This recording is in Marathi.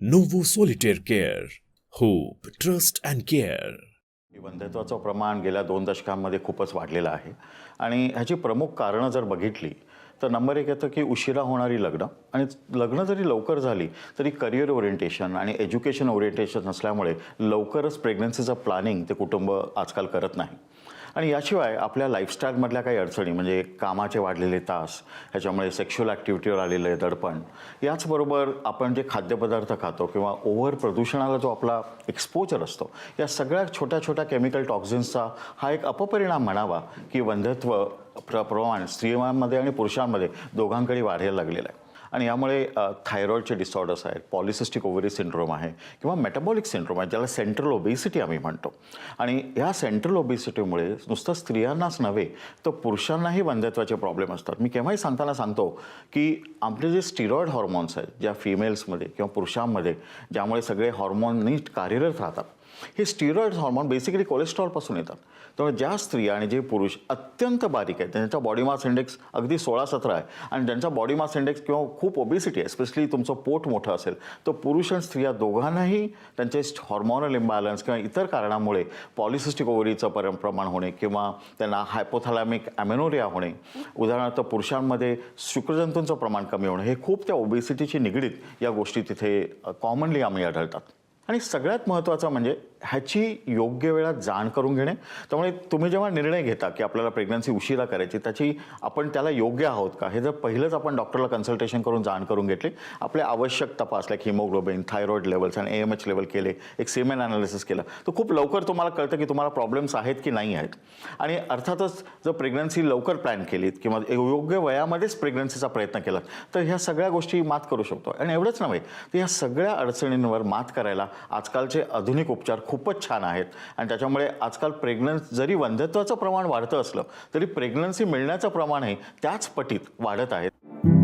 Novo solitaire care hope trust and care बंधत्वाचं प्रमाण गेल्या दोन दशकांमध्ये खूपच वाढलेलं आहे. आणि ह्याची प्रमुख कारणं जर बघितली तर नंबर एक येतं की उशिरा होणारी लग्न. आणि लग्न जरी लवकर झाली तरी करिअर ओरिएंटेशन आणि एज्युकेशन ओरिएंटेशन असल्यामुळे लवकरच प्रेग्नन्सीचं प्लॅनिंग ते कुटुंब आजकाल करत नाही. आणि याशिवाय आपल्या लाईफस्टाईलमधल्या काही अडचणी म्हणजे कामाचे वाढलेले तास ह्याच्यामुळे सेक्शुअल ॲक्टिव्हिटीवर आलेलं आहे दडपण याचबरोबर आपण जे खाद्यपदार्थ खातो किंवा ओव्हर प्रदूषणाला जो आपला एक्सपोजर असतो या सगळ्या छोट्या छोट्या केमिकल टॉक्झिन्सचा हा एक अपपरिणाम म्हणावा की वंधत्व प्र प्रमाण स्त्रियांमध्ये आणि पुरुषांमध्ये दोघांकडे वाढायला लागलेलं आहे. आणि यामुळे थायरॉईडचे डिसऑर्डर्स आहेत पॉलिसिस्टिक ओव्हरी सिंड्रोम आहे किंवा मेटाबॉलिक सिंड्रोम आहे ज्याला सेंट्रल ओबेसिटी आम्ही म्हणतो. आणि ह्या सेंट्रल ओबेसिटीमुळे नुसतं स्त्रियांनाच नव्हे तर पुरुषांनाही वंध्यत्वाचे प्रॉब्लेम असतात. मी केव्हाही सांगताना सांगतो की आपले जे स्टिरॉइड हॉर्मोन्स आहेत ज्या फिमेल्समध्ये किंवा पुरुषांमध्ये ज्यामुळे सगळे हॉर्मोन नीट कार्यरत राहतात हे स्टिरॉइड हॉर्मोन बेसिकली कोलेस्ट्रॉलपासून येतात. त्यामुळे ज्या स्त्रिया आणि जे पुरुष अत्यंत बारीक आहेत त्यांचा बॉडी मास इंडेक्स अगदी सोळा सतरा आहे आणि ज्यांचा बॉडी मास इंडेक्स किंवा खूप ओबेसिटी आहे स्पेशली तुमचं पोट मोठं असेल तर पुरुष आणि स्त्रिया दोघांनाही त्यांचे हॉर्मोनल इम्बॅलन्स किंवा इतर कारणामुळे पॉलिसिस्टिक ओव्हरीचं पर प्रमाण होणे किंवा त्यांना हायपोथॅलॅमिक ॲमेनोरिया होणे उदाहरणार्थ पुरुषांमध्ये शुक्रजंतूंचं प्रमाण कमी होणं हे खूप त्या ओबेसिटीशी निगडीत या गोष्टी तिथे कॉमनली आम्ही आढळतात. आणि सगळ्यात महत्त्वाचं म्हणजे ह्याची योग्य वेळात जाण करून घेणे. त्यामुळे तुम्ही जेव्हा निर्णय घेता की आपल्याला प्रेग्नन्सी उशिरा करायची त्याची आपण त्याला योग्य आहोत का? हे जर पहिलंच आपण डॉक्टरला कन्सल्टेशन करून जाण करून घेतली आपले आवश्यक तपास लाईक हिमोग्लोबिन थायरॉइड लेवल्स आणि ए एम एच लेवल केले एक सेमेन अनालिसिस केलं तर खूप लवकर तुम्हाला कळतं की तुम्हाला प्रॉब्लेम्स आहेत की नाही आहेत. आणि अर्थातच जर प्रेग्नन्सी लवकर प्लॅन केलीत किंवा योग्य वयामध्येच प्रेग्नन्सीचा प्रयत्न केला तर ह्या सगळ्या गोष्टी मात करू शकतो. आणि एवढंच नव्हे तर ह्या सगळ्या अडचणींवर मात करायला आजकालचे आधुनिक उपचार खूपच छान आहेत. आणि त्याच्यामुळे आजकाल प्रेग्नन्स जरी वंध्यत्वाचं प्रमाण वाढतं असलं तरी प्रेग्नन्सी मिळण्याचं प्रमाणही त्याच पटीत वाढत आहेत